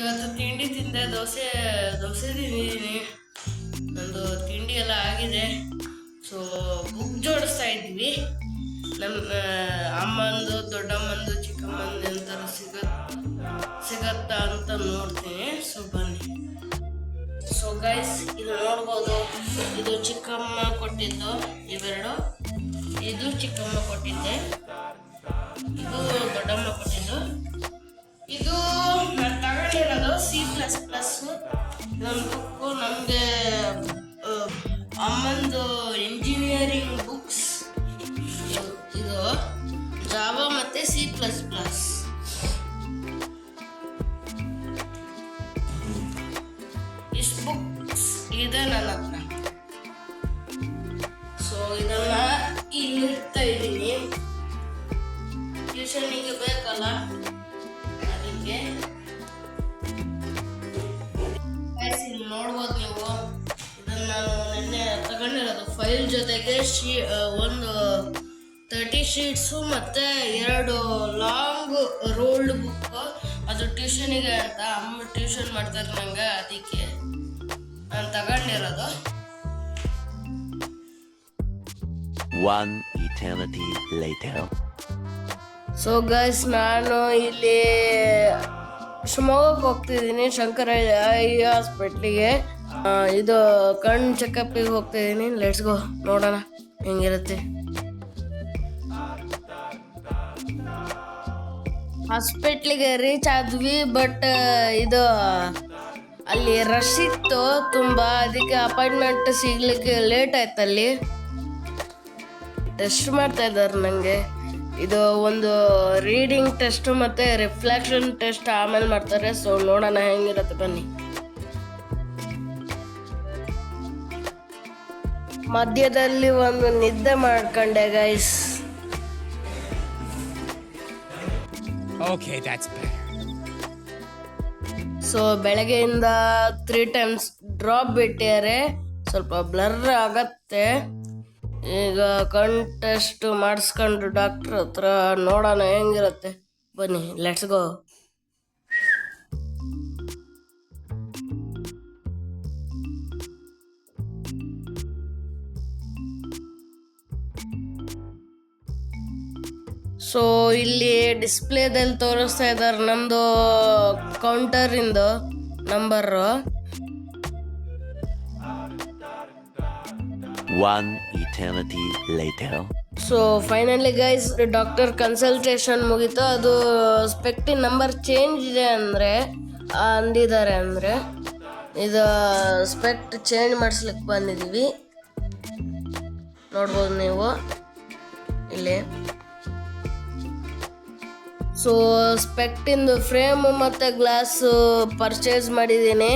ಇವತ್ತು ತಿಂಡಿ ತಿಂದೆ, ದೋಸೆ ದೋಸೆ ತಿಂದಿದ್ದೀನಿ. ನಂದು ತಿಂಡಿ ಎಲ್ಲ ಆಗಿದೆ. ಸೊ ಬುಕ್ ಜೋಡಿಸ್ತಾ ಇದ್ವಿ. ನಮ್ಮ ಅಮ್ಮಂದು, ದೊಡ್ಡಮ್ಮಂದು, ಚಿಕ್ಕಮ್ಮಂದು ಎಂತಾರು ಸಿಗ ಸಿಗತ್ತಾ ಅಂತ ನೋಡ್ತೀನಿ. ಸೊ ಬನ್ನಿ. ಸೊ ಗೈಸ್ ಇದು ನೋಡ್ಬೋದು. ಇದು ಚಿಕ್ಕಮ್ಮ ಕೊಟ್ಟಿದ್ದು ಇವೆರಡು. ಇದು ಚಿಕ್ಕಮ್ಮ ಕೊಟ್ಟಿದ್ದೆ. ಇದು ದೊಡ್ಡಮ್ಮ ಕೊಟ್ಟಿದ್ದು. ಇದು ಸಿ ಪ್ಲಸ್ ಪ್ಲಸ್ ನನ್ನ ಬುಕ್ಕು ನಮಗೆ ಅಮ್ಮಂದು ಇಂಜಿನಿಯರಿಂಗ್ ಬುಕ್ಸ್ ಇದು ಜಾವಾ ಮತ್ತು ಸಿ ಪ್ಲಸ್ ಪ್ಲಸ್ ಫೈಲ್ ಜೊತೆಗೆ ಶೀ ಒಂದು ತರ್ಟಿ ಶೀಟ್ಸು ಮತ್ತೆ ಎರಡು ಲಾಂಗ್ ರೋಲ್ಡ್ ಬುಕ್ ಅದು ಟ್ಯೂಷನಿಗೆ ಅಂತ ಅಮ್ಮ ಟ್ಯೂಷನ್ ಮಾಡ್ತಾರೆ ನಂಗೆ ಅದಕ್ಕೆ ನಾನು ತಗೊಂಡಿರೋದು. One eternity later. So guys ನಾನು ಇಲ್ಲಿ ಶಿವಮೊಗ್ಗಕ್ಕೆ ಹೋಗ್ತಿದ್ದೀನಿ ಶಂಕರ ಐ ಹಾಸ್ಪಿಟ್ಲಿಗೆ ಇದು ಕಣ್ ಚೆಕಪ್ಪಿಗೆ ಹೋಗ್ತಿದ್ದೀನಿ ಲೆಟ್ಸ್ ಗೋ ನೋಡೋಣ ಹೆಂಗಿರುತ್ತೆ. ಹಾಸ್ಪಿಟ್ಲಿಗೆ ರೀಚ್ ಆದ್ವಿ ಬಟ್ ಇದು, ಅಲ್ಲಿ ರಶ್ ಇತ್ತು. ತುಂಬ ಅದಕ್ಕೆ ಅಪಾಯಿಂಟ್ಮೆಂಟ್ ಸಿಗ್ಲಿಕ್ಕೆ ಲೇಟ್ ಆಯ್ತು ಅಲ್ಲಿ. ಟೆಸ್ಟ್ ಮಾಡ್ತಾ ಇದ್ದಾರೆ ನನಗೆ ಇದು ಒಂದು ರೀಡಿಂಗ್ ಟೆಸ್ಟ್ ಮತ್ತೆ ರಿಫ್ಲೆಕ್ಷನ್ ಟೆಸ್ಟ್ ಆಮೇಲೆ ಮಾಡ್ತಾರೆ. ಸೊ ನೋಡೋಣ ಹೆಂಗಿರುತ್ತೆ ಬನ್ನಿ. ಮಧ್ಯದಲ್ಲಿ ಒಂದು ನಿದ್ದೆ ಮಾಡ್ಕೊಂಡೆ guys okay that's better. So ಬೆಳಗ್ಗೆಯಿಂದ ತ್ರೀ ಟೈಮ್ಸ್ ಡ್ರಾಪ್ ಬಿಟ್ಟಿದ್ದಾರೆ. ಸ್ವಲ್ಪ ಬ್ಲರ್ ಆಗತ್ತೆ. ಈಗ ಕಂಟೆಸ್ಟ್ ಟೆಸ್ಟ್ ಮಾಡಿಸ್ಕೊಂಡು ಡಾಕ್ಟ್ರ್ ಹತ್ರ ನೋಡೋಣ ಹೆಂಗಿರುತ್ತೆ. ಬನ್ನಿ ಲೆಟ್ಸ್ ಗೋ ಸೊ ಇಲ್ಲಿ ಡಿಸ್ಪ್ಲೇದಲ್ಲಿ ತೋರಿಸ್ತಾ ಇದ್ದಾರೆ ನಮ್ಮದು ಕೌಂಟರಿಂದು number One eternity later. So finally guys doctor consultation ಮುಗೀತು. ಅದು ಸ್ಪೆಕ್ಟಿ ನಂಬರ್ ಚೇಂಜ್ ಇದೆ ಅಂದರೆ ಅಂದಿದ್ದಾರೆ ಅಂದರೆ ಇದು ಸ್ಪೆಕ್ಟ್ ಚೇಂಜ್ ಮಾಡಿಸ್ಲಿಕ್ಕೆ ಬಂದಿದ್ದೀವಿ ನೋಡ್ಬೋದು ನೀವು. ಇಲ್ಲಿ. ಸೊ ಸ್ಪೆಕ್ಟಿಂದು ಫ್ರೇಮ್ ಮತ್ತು ಗ್ಲಾಸು ಪರ್ಚೇಸ್ ಮಾಡಿದ್ದೀನಿ.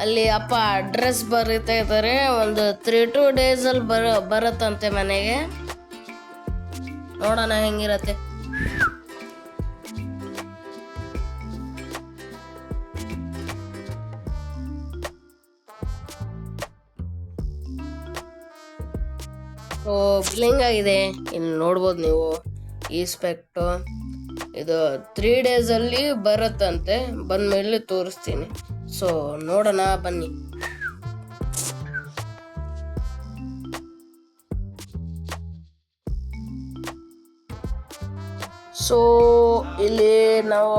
ಅಲ್ಲಿ ಅಪ್ಪ ಅಡ್ರೆಸ್ ಬರೀತಾ ಇದ್ದಾರೆ. ಒಂದು ತ್ರೀ ಟು ಡೇಸಲ್ಲಿ ಬರ, ಬರುತ್ತಂತೆ ಮನೆಗೆ. ನೋಡೋಣ ಹೆಂಗಿರತ್ತೆ. ಓ ಬಿಲ್ಲಿಂಗ್ ಆಗಿದೆ. ಇನ್ನು ನೋಡ್ಬೋದು ನೀವು. ಈ ಸ್ಪೆಕ್ಟು ಇದು ತ್ರೀ ಡೇಸಲ್ಲಿ ಬರುತ್ತಂತೆ ಬಂದ ಮೇಲೆ ತೋರಿಸ್ತೀನಿ. ಸೊ ನೋಡೋಣ, ಬನ್ನಿ. ಸೊ ಇಲ್ಲಿ ನಾವು,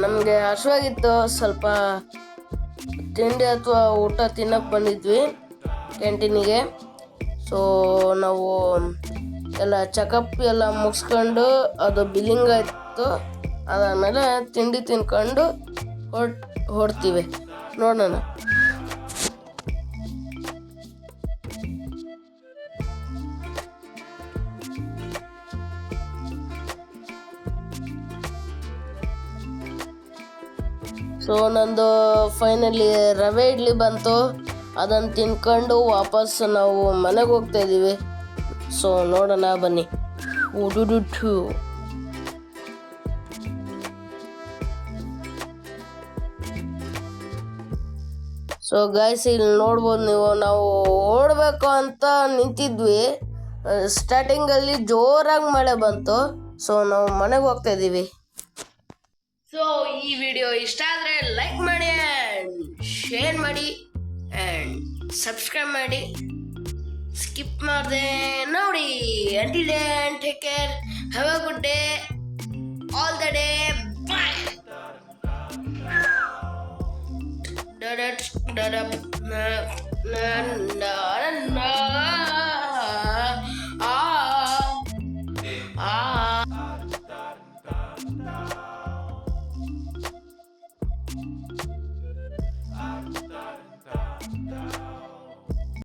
ನಮಗೆ ಹಸುವಾಗಿತ್ತು ಸ್ವಲ್ಪ ತಿಂಡಿ ಅಥವಾ ಊಟ ತಿನ್ನಕ್ಕೆ ಬಂದಿದ್ವಿ, ಕ್ಯಾಂಟೀನಿಗೆ. ಸೊ ನಾವು ಎಲ್ಲ ಚೆಕಪ್ ಎಲ್ಲ ಮುಗಿಸ್ಕೊಂಡು ಅದು ಬಿಲ್ಲಿಂಗ್ ಆಯಿತು. ಅದಾದಮೇಲೆ ತಿಂಡಿ ತಿನ್ಕೊಂಡು ಹೊಡ್ ಹೊಡ್ತೀವಿ ನೋಡೋಣ. ಸೊ ನಂದು ಫೈನಲಿ ರವೆ ಇಡ್ಲಿ ಬಂತು. ಅದನ್ನು ತಿನ್ಕೊಂಡು ವಾಪಸ್ ನಾವು ಮನೆಗೆ ಹೋಗ್ತಾ ಇದ್ದೀವಿ ಸೊ ನೋಡೋಣ ಬನ್ನಿ. ಉಡುಡುಟು ಸೊ ಗೈಸ್ ಇಲ್ಲಿ ನೋಡ್ಬೋದು ನೀವು, ನಾವು ಓಡಬೇಕು ಅಂತ ನಿಂತಿದ್ವಿ. ಸ್ಟಾರ್ಟಿಂಗಲ್ಲಿ ಜೋರಾಗಿ ಮಳೆ ಬಂತು. ಸೊ ನಾವು ಮನೆಗೆ ಹೋಗ್ತಾ ಇದ್ದೀವಿ. ಸೊ ಈ ವಿಡಿಯೋ ಇಷ್ಟ ಆದರೆ ಲೈಕ್ ಮಾಡಿ ಆ್ಯಂಡ್ ಶೇರ್ ಮಾಡಿ ಆ್ಯಂಡ್ ಸಬ್ಸ್ಕ್ರೈಬ್ ಮಾಡಿ. skip more than nobody. Until then, take care. Have a good day. All the day. Bye. Da da da da na na na na. Ah ah ah.